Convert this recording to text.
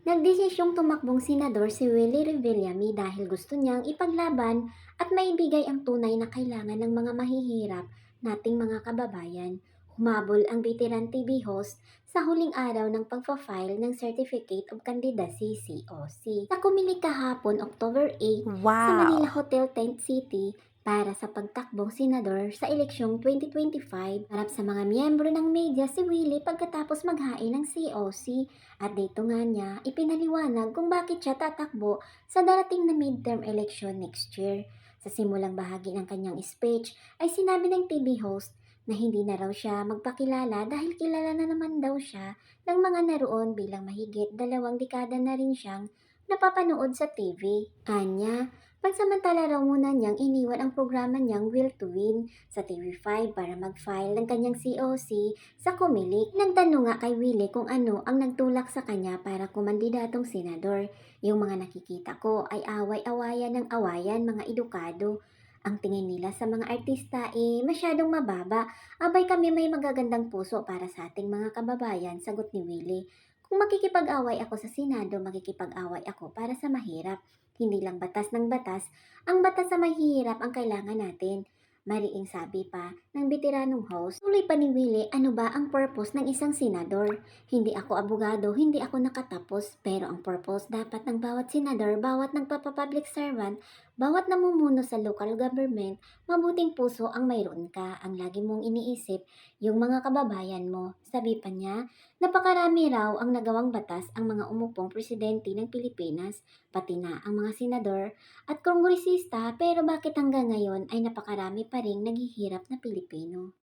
Nagdesisyong tumakbong senador si Willie Revillame dahil gusto niyang ipaglaban at maibigay ang tunay na kailangan ng mga mahihirap nating mga kababayan. Humabol ang veteran TV host sa huling araw ng pagpa-file ng Certificate of Candidacy COC. Sa kumilig kahapon October 8 sa Manila Hotel Tent City para sa pagtakbong senador sa eleksyong 2025 harap sa mga miyembro ng media si Willie pagkatapos maghain ng COC at dito nga niya ipinaliwanag kung bakit siya tatakbo sa darating na midterm election next year. Sa simulang bahagi ng kanyang speech ay sinabi ng TV host na hindi na raw siya magpakilala dahil kilala na naman daw siya ng mga naroon bilang mahigit dalawang dekada na rin siyang napapanood sa TV. Anya, Pansamantala raw muna niyang iniwan ang programa niyang Will to Win sa TV5 para mag-file ng kanyang COC sa Kumilik. Nagtanong nga kay Willie kung ano ang nagtulak sa kanya para kumandidatong senador. Yung mga nakikita ko ay away-awayan ng awayan mga edukado. Ang tingin nila sa mga artista eh masyadong mababa. Abay kami may magagandang puso para sa ating mga kababayan, sagot ni Willie. Kung makikipag-away ako sa Senado, makikipag-away ako para sa mahirap. Hindi lang batas ng batas, ang batas sa mahihirap ang kailangan natin. Mariing sabi pa ng veteranong host, tuloy pa ni Willie ano ba ang purpose ng isang senador. Hindi ako abogado, hindi ako nakatapos, pero ang purpose dapat ng bawat senador, bawat nagpapapublic servant, bawat namumuno sa local government, mabuting puso ang mayroon ka. Ang lagi mong iniisip, yung mga kababayan mo. Sabi pa niya, napakarami raw ang nagawang batas ang mga umupong presidente ng Pilipinas, pati na ang mga senador at kongresista pero bakit hanggang ngayon ay napakarami pa rin naghihirap na Pilipino?